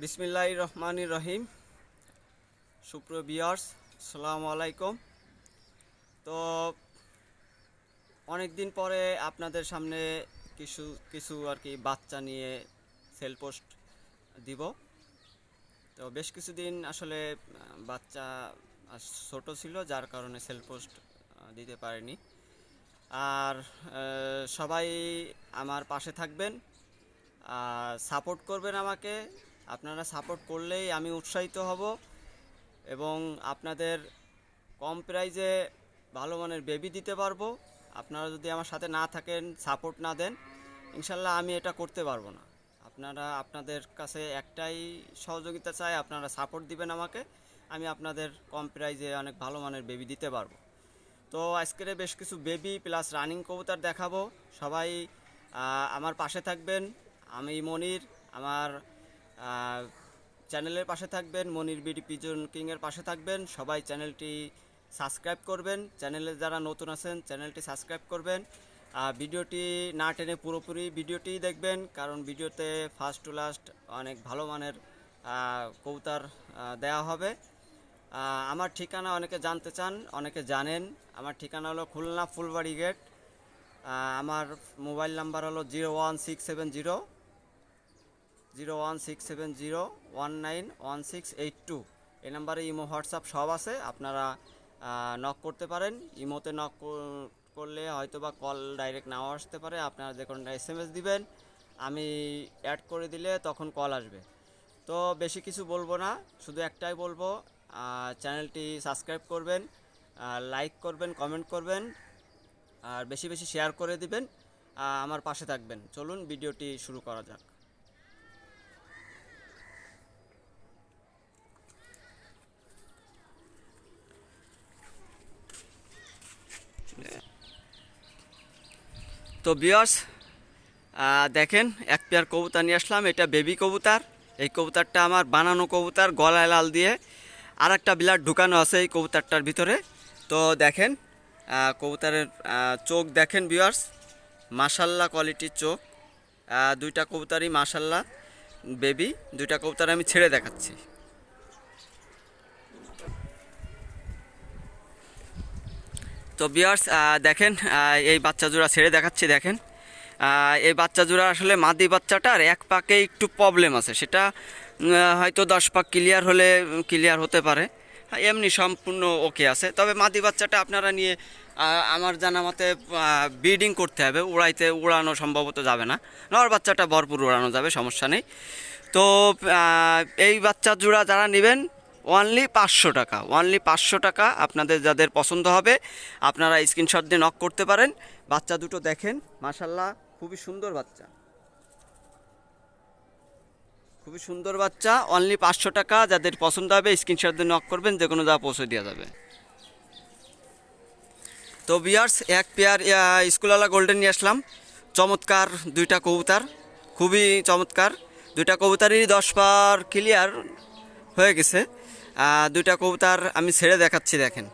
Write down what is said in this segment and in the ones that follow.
বিসমিল্লাহ রহমান রহিম। সুপ্রিয় বিয়ার্স সালামু আলাইকুম। তো অনেক দিন পরে আপনাদের সামনে কিছু কিছু আর কি বাচ্চা নিয়ে সেল পোস্ট দিব। তো বেশ কিছুদিন আসলে বাচ্চা ছোট ছিল, যার কারণে সেল পোস্ট দিতে পারিনি। আর সবাই আমার পাশে থাকবেন, আর সাপোর্ট করবেন আমাকে। আপনারা সাপোর্ট করলেই আমি উৎসাহিত হব এবং আপনাদের কম প্রাইজে ভালো মানের বেবি দিতে পারব। আপনারা যদি আমার সাথে না থাকেন সাপোর্ট না দেন, ইনশাল্লাহ আমি এটা করতে পারব না। আপনারা, আপনাদের কাছে একটাই সহযোগিতা চাই, আপনারা সাপোর্ট দিবেন আমাকে, আমি আপনাদের কম প্রাইজে অনেক ভালো মানের বেবি দিতে পারব। তো আজকের বেশ কিছু বেবি প্লাস রানিং কবুতর দেখাবো। সবাই আমার পাশে থাকবেন। আমি মনির, আমার চ্যানেলের পাশে থাকবেন মনির বিডি পিজন কিংয়ের পাশে থাকবেন। সবাই চ্যানেলটি সাবস্ক্রাইব করবেন। চ্যানেলে যারা নতুন আছেন চ্যানেলটি সাবস্ক্রাইব করবেন। ভিডিওটি না টেনে পুরোপুরি ভিডিওটি দেখবেন কারণ ভিডিওতে ফার্স্ট টু লাস্ট অনেক ভালো মানের আহ, দেওয়া হবে। আমার ঠিকানা অনেকে জানতে চান অনেকে জানেন। আমার ঠিকানা হলো খুলনা ফুলবাড়ি গেট আমার মোবাইল নাম্বার হলো zero one six seven zero zero one six seven zero one nine one six eight two. এই নাম্বারে ইমো, হোয়াটসঅ্যাপ সব আছে, আপনারা নক করতে পারেন। ইমোতে নক করলে হয়তো বা কল ডাইরেক্ট নাও আসতে পারে, আপনারা যে কোনো এস এম এস দিবেন, আমি অ্যাড করে দিলে তখন কল আসবে। তো বেশি কিছু বলব না, শুধু একটাই বলব চ্যানেলটি সাবস্ক্রাইব করবেন লাইক করবেন কমেন্ট করবেন, আর বেশি বেশি শেয়ার করে দিবেন আমার পাশে থাকবেন। চলুন ভিডিওটি শুরু করা যাক। তো বিয়স দেখেন, এক পেয়ার কবুতর নিয়ে আসলাম। এটা বেবি কবুতর। এই কবুতরটা আমার বানানো কবুতর, গলায় লাল দিয়ে। আর একটা বিলাট ঢুকানো আছে এই কবুতরটার ভিতরে। তো দেখেন কবুতরের চোখ দেখেন বিয়ার্স। মাসাল্লা কোয়ালিটির চোখ। দুইটা কবুতরই মাসাল্লা বেবি, দুইটা কবুতর আমি ছেড়ে দেখাচ্ছি। তো বিয়ার্স দেখেন এই বাচ্চা জোড়া ছেড়ে দেখাচ্ছি, দেখেন। এই বাচ্চা জোড়া আসলে মাদি বাচ্চাটার এক পাকে একটু প্রবলেম আছে। সেটা হয়তো দশ পাক ক্লিয়ার হলে ক্লিয়ার হতে পারে। এমনি সম্পূর্ণ ওকে আছে। তবে মাদি বাচ্চাটা আপনারা নিয়ে আমার জানা মতে ব্রিডিং করতে হবে। উড়াইতে উড়ানো সম্ভবত যাবে না। নর বাচ্চাটা ভরপুর উড়ানো যাবে, সমস্যা নেই। তো এই বাচ্চা জোড়া যারা নেবেন অনলি পাঁচশো টাকা অনলি পাঁচশো টাকা আপনাদের যাদের পছন্দ হবে, আপনারা স্ক্রিনশট দিয়ে নক করতে পারেন। বাচ্চা দুটো দেখেন মাশাল্লাহ খুবই সুন্দর বাচ্চা। খুবই সুন্দর বাচ্চা অনলি পাঁচশো টাকা, যাদের পছন্দ হবে স্ক্রিনশট দিয়ে নক করবেন, যে কোনো যা পৌঁছে দেওয়া যাবে। তো বিয়ার্স এক পেয়ার স্কুলওয়ালা গোল্ডেন নিয়ে আসলাম। চমৎকার দুইটা কবুতর, খুবই চমৎকার। দুইটা কবুতারই দশ পার ক্লিয়ার হয়ে গেছে। দুইটা কবুতর আমি ছেড়ে দেখাচ্ছি, দেখেন।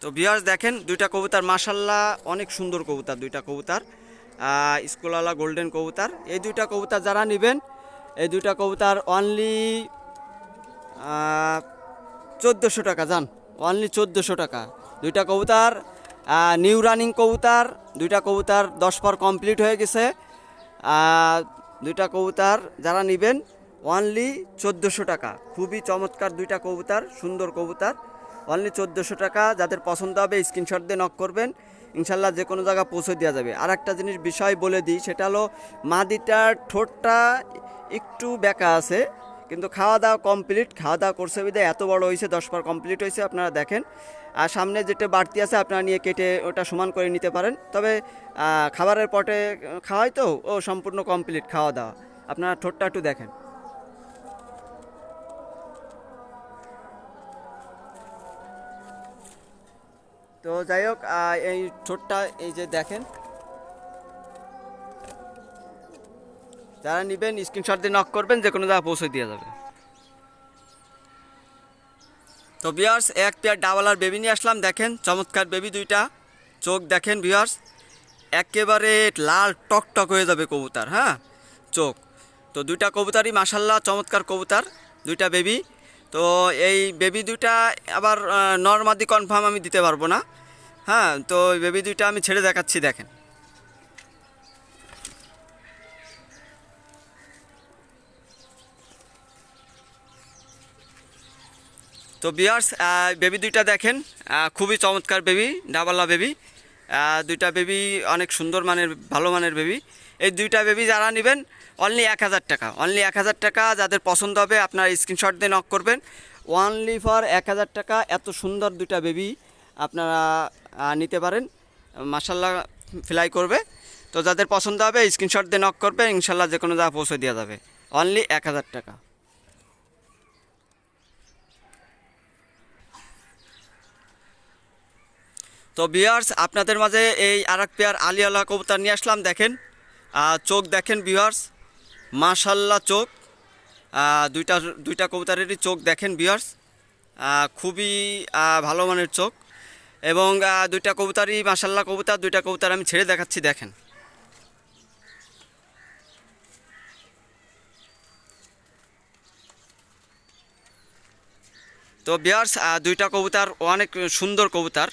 তো বিয়ার্স দেখেন, দুইটা কবুতর মাসাল্লাহ অনেক সুন্দর কবুতর, দুইটা কবুতর স্কুলওয়ালা গোল্ডেন কবুতর। এই দুইটা কবুতর যারা নেবেন, এই দুইটা কবুতর অনলি চোদ্দোশো টাকা যান অনলি চোদ্দোশো টাকা। দুইটা কবুতর নিউ রানিং কবুতর, দুইটা কবুতর দশ পর কমপ্লিট হয়ে গেছে। দুইটা কবুতর যারা নেবেন অনলি চোদ্দোশো টাকা। খুবই চমৎকার দুইটা কবুতর, সুন্দর কবুতর। অনলি চোদ্দোশো টাকা, যাদের পছন্দ হবে স্ক্রিনশট দিয়ে নক করবেন। ইনশাল্লাহ যে কোনো জায়গা পৌঁছে দেওয়া যাবে। আর একটা জিনিস বিষয় বলে দিই, সেটা হলো মাদিটার ঠোঁটটা একটু বেঁকা আছে। কিন্তু খাওয়া দাওয়া কমপ্লিট খাওয়া দাওয়া করছে বিধায় এত বড় হয়েছে দশ বার কমপ্লিট হয়েছে আপনারা দেখেন। আর সামনে যেটা বাড়তি আছে, আপনারা নিয়ে কেটে ওটা সমান করে নিতে পারেন। তবে খাবারের পটে, খাওয়াই তো, ও সম্পূর্ণ কমপ্লিট খাওয়া দাওয়া আপনারা ঠোঁটটা একটু দেখেন। তো যাই হোক এই ঠোঁটটা এই যে দেখেন যারা নেবেন স্ক্রিনশট দিয়ে নক করবেন, যে কোনো জায়গায় পৌঁছে দেওয়া যাবে। তো বিয়ার্স এক পেয়ার ডাবলার বেবি নিয়ে আসলাম, দেখেন, চমৎকার বেবি দুইটা। চোখ দেখেন বিয়ার্স একেবারে লাল টকটক হয়ে যাবে কবুতর হ্যাঁ? চোখ। তো দুইটা কবুতারই মাসাল্লাহ চমৎকার কবুতর, দুইটা বেবি তো এই বেবি দুইটা আবার নর্মাদি কনফার্ম আমি দিতে পারব না হ্যাঁ? তো বেবি দুইটা আমি ছেড়ে দেখাচ্ছি, দেখেন। তো বিয়ার্স বেবি দুইটা দেখেন খুবই চমৎকার বেবি, ডাবালা বেবি। দুইটা বেবি অনেক সুন্দর মানের, ভালো মানের বেবি। এই দুইটা বেবি যারা নেবেন অনলি এক হাজার টাকা অনলি এক হাজার টাকা। যাদের পছন্দ হবে, আপনার স্ক্রিনশট দিয়ে নক করবেন। অনলি ফর এক হাজার টাকা, এত সুন্দর দুইটা বেবি আপনারা নিতে পারেন। মাসাল্লাহ ফ্লাই করবে। তো যাদের পছন্দ হবে স্ক্রিনশট দিয়ে নক করবে। ইনশাল্লাহ যে কোনো জায়গা পৌঁছে দেওয়া যাবে। অনলি এক হাজার টাকা। তো বিয়ার্স আপনাদের মাঝে এই আর এক পেয়ার আলিয়ালা কবুতর নিয়ে আসলাম, দেখেন। চোখ দেখেন বিয়ার্স মাশাল্লাহ চোখ। দুইটা দুইটা কবুতরেরই চোখ দেখেন বিয়ার্স খুবই ভালো মানের চোখ। এবং দুইটা কবুতরই মাশাল্লাহ কবুতর, দুইটা কবুতর আমি ছেড়ে দেখাচ্ছি, দেখেন। তো বিয়ার্স দুইটা কবুতর অনেক সুন্দর কবুতর।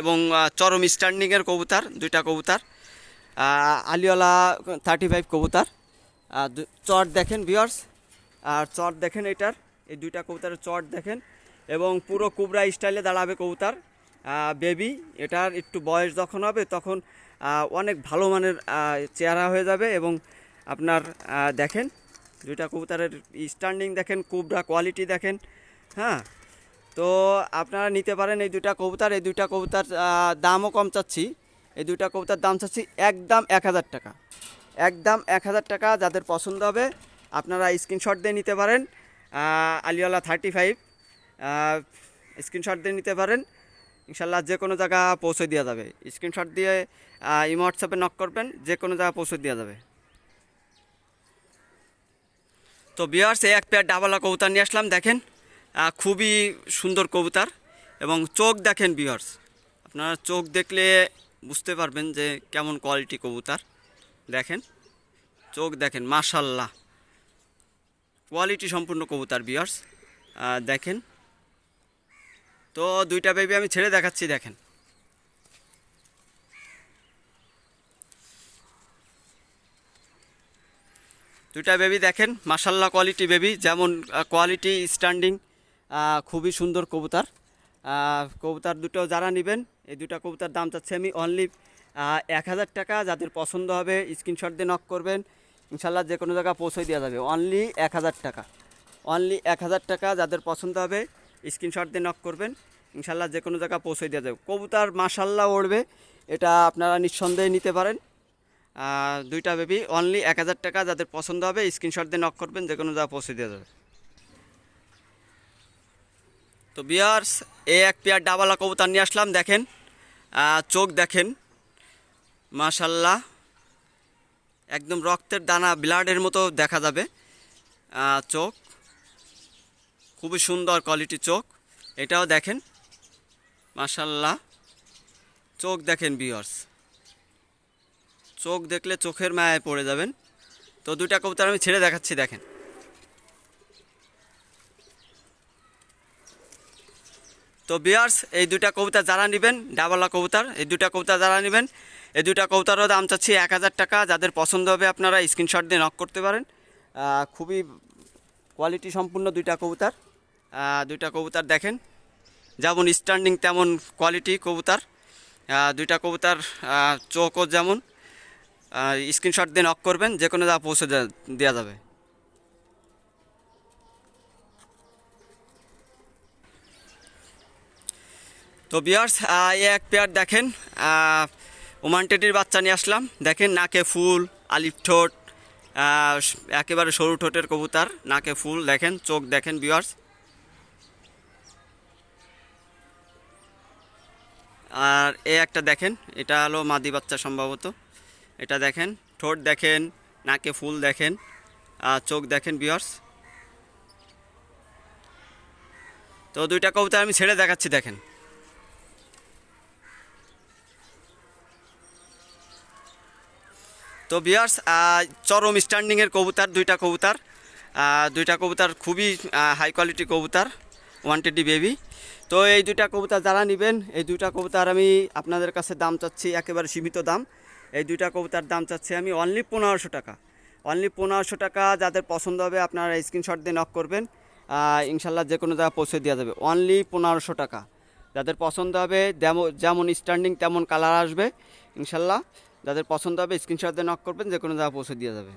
এবং চরম স্ট্যান্ডিংয়ের কবুতর দুইটা কবুতর। আহ, আলিওয়ালা থার্টি ফাইভ কবুতর চট দেখেন বিয়ার্স আর চট দেখেন এটার। এই দুইটা কবুতরের চট দেখেন। এবং পুরো কুবরা স্টাইলে দাঁড়াবে কবুতর। বেবি এটার একটু বয়স যখন হবে তখন অনেক ভালো মানের চেহারা হয়ে যাবে এবং আপনার দেখেন দুইটা কবুতরের স্ট্যান্ডিং দেখেন কুবরা কোয়ালিটি দেখেন। হ্যাঁ তো আপনারা নিতে পারেন এই দুইটা কবুতর, এই দুইটা কবুতর দামও কম চাচ্ছি। এই দুইটা কবুতর দাম চাচ্ছি একদম এক হাজার টাকা। একদম এক হাজার টাকা যাদের পছন্দ হবে, আপনারা স্ক্রিনশট দিয়ে নিতে পারেন আলিওয়ালা থার্টি ফাইভ স্ক্রিনশট দিয়ে নিতে পারেন। ইনশাল্লাহ যে কোনো জায়গা পৌঁছে দেওয়া যাবে। স্ক্রিনশট দিয়ে ইমো হোয়াটসঅ্যাপে নক করবেন, যে কোনো জায়গা পৌঁছে দেওয়া যাবে। তো বিয়ার্স এই এক পেয়ার ডাবালা কবুতর নিয়ে আসলাম, দেখেন। খুবই সুন্দর কবুতর এবং চোখ দেখেন বিয়ার্স আপনারা চোখ দেখলে বুঝতে পারবেন যে কেমন কোয়ালিটি কবুতার। দেখেন, চোখ দেখেন মাশাল্লাহ কোয়ালিটি সম্পূর্ণ কবুতার বিয়ার্স দেখেন। তো দুইটা বেবি আমি ছেড়ে দেখাচ্ছি, দেখেন। দুইটা বেবি দেখেন মাসাল্লাহ কোয়ালিটি বেবি যেমন কোয়ালিটি স্ট্যান্ডিং খুবই সুন্দর কবুতর। কবুতর দুটো যারা নেবেন, এই দুটো কবুতর দাম চাচ্ছে আমি অনলি এক হাজার টাকা। যাদের পছন্দ হবে স্ক্রিনশট দিয়ে নক করবেন। ইনশাল্লাহ যে কোনো জায়গায় পৌঁছে দেওয়া যাবে। অনলি এক হাজার টাকা। অনলি এক হাজার টাকা যাদের পছন্দ হবে স্ক্রিনশট দিয়ে নক করবেন। ইনশাল্লাহ যে কোনো জায়গায় পৌঁছে দেওয়া যাবে। কবুতর মাসাল্লাহ উড়বে। এটা আপনারা নিঃসন্দেহে নিতে পারেন। দুইটা বেবি অনলি এক হাজার টাকা যাদের পছন্দ হবে স্ক্রিনশট দিয়ে নক করবেন। যে কোনো জায়গায় পৌঁছে দেওয়া যাবে। তো বিয়ার্স এই এক পেয়ার ডাবালা কবুতর নিয়ে আসলাম, দেখেন। চোখ দেখেন। মাশাল্লাহ একদম রক্তের দানা ব্লাডের মতো দেখা যাবে। চোখ। খুবই সুন্দর কোয়ালিটি চোখ। এটাও দেখেন। মাশাল্লাহ চোখ দেখেন বিয়ার্স চোখ দেখলে চোখের মায়ায় পড়ে যাবেন। তো দুইটা কবুতর আমি ছেড়ে দেখাচ্ছি, দেখেন। তো বিয়ার্স এই দুটা কবুতর যারা নেবেন, ডাবলা কবুতর, এই দুটা কবুতর যারা নেবেন, এই দুটা কবুতরও দাম চাচ্ছি এক হাজার টাকা। যাদের পছন্দ হবে আপনারা স্ক্রিনশট দিয়ে নক করতে পারেন। খুবই কোয়ালিটি সম্পূর্ণ দুইটা কবুতর। দুইটা কবুতর দেখেন। যেমন স্ট্যান্ডিং তেমন কোয়ালিটি কবুতর। দুইটা কবুতর চোখও যেমন। স্ক্রিনশট দিয়ে নক করবেন যে কোনো জায়গা পৌঁছে দেওয়া যাবে। তো বিয়ার্স এক পেয়ার দেখেন ওমান টেডির বাচ্চা নিয়ে আসলাম। দেখেন নাকে ফুল, আলিফ ঠোঁট একেবারে সরু ঠোঁটের কবুতার, নাকে ফুল, দেখেন, চোখ দেখেন বিয়ার্স আর এ একটা দেখেন, এটা হলো মাদি বাচ্চা সম্ভবত। এটা দেখেন, ঠোঁট দেখেন, নাকে ফুল দেখেন, আর চোখ দেখেন বিয়ার্স তো দুইটা কবুতর আমি ছেড়ে দেখাচ্ছি, দেখেন। তো বিয়ার্স চরম স্ট্যান্ডিংয়ের কবুতার, দুইটা কবুতর। দুইটা কবুতর খুবই হাই কোয়ালিটি কবুতর ওয়ান্টেডি বেবি তো এই দুইটা কবুতর যারা নেবেন, এই দুইটা কবুতর আমি আপনাদের কাছে দাম চাচ্ছি একেবারে সীমিত দাম। এই দুইটা কবুতর দাম চাচ্ছি আমি অনলি পনেরোশো টাকা। অনলি পনেরোশো টাকা, যাদের পছন্দ হবে আপনারা স্ক্রিনশট দিয়ে নক করবেন। ইনশাল্লাহ যে কোনো জায়গায় পৌঁছে দেওয়া যাবে। অনলি পনেরোশো টাকা। যাদের পছন্দ হবে যেমন স্ট্যান্ডিং তেমন কালার আসবে, ইনশাল্লাহ। যাদের পছন্দ হবে স্ক্রিনশট দিয়ে নক করবেন যে কোনো জায়গায় পৌঁছে দিয়ে যাবে।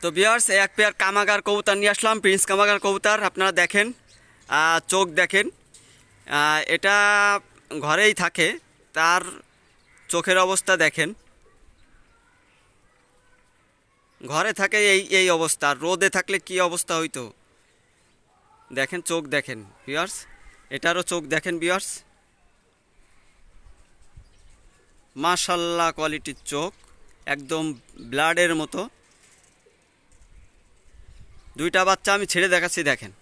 তো বিয়ার্স এক পেয়ার কামাগার কবুতর নিয়ে আসলাম প্রিন্স কামাগার কবুতর, আপনারা দেখেন চোখ দেখেন। এটা ঘরেই থাকে, তার চোখের অবস্থা দেখেন। ঘরে থাকে এই এই অবস্থা রোদে থাকলে কি অবস্থা হইতো? দেখেন, চোখ দেখেন বিয়ার্স এটারও চোখ দেখেন বিয়ার্স মাশাল্লাহ কোয়ালিটির চোখ, একদম ব্লাডের মতো। দুইটা বাচ্চা আমি ছেড়ে দেখাচ্ছি, দেখেন।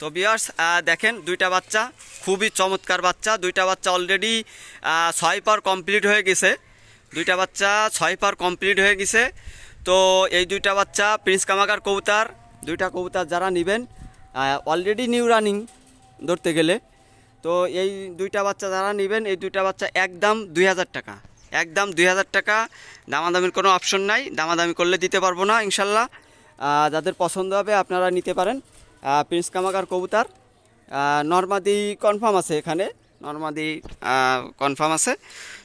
তো বিয়ার্স দেখেন, দুইটা বাচ্চা, খুবই চমৎকার বাচ্চা। দুইটা বাচ্চা অলরেডি ছয় পার কমপ্লিট হয়ে গেছে। দুইটা বাচ্চা ছয় পার কমপ্লিট হয়ে গেছে। তো এই দুইটা বাচ্চা প্রিন্স কামাকার কবুতার, দুইটা কবুতার যারা নেবেন অলরেডি নিউ রানিং ধরতে গেলে। তো এই দুইটা বাচ্চা যারা নেবেন, এই দুইটা বাচ্চা একদম দুই হাজার টাকা। একদম দুই হাজার টাকা। দামাদামির কোনো অপশন নাই। দামাদামি করলে দিতে পারব না, ইনশাল্লাহ। যাদের পছন্দ হবে আপনারা নিতে পারেন। প্রিন্স কামাকার কবুতার। নর্মাদি কনফার্ম আছে এখানে। নর্মাদি কনফার্ম আছে।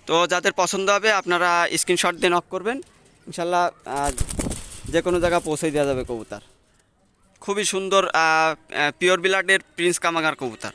তো যাদের পছন্দ হবে আপনারা স্ক্রিনশট দিয়ে নক করবেন। ইনশাল্লাহ যে কোনো জায়গায় পৌঁছে দেওয়া যাবে কবুতার। খুবই সুন্দর পিওর বিলাডের প্রিন্স কামাগার কবুতর।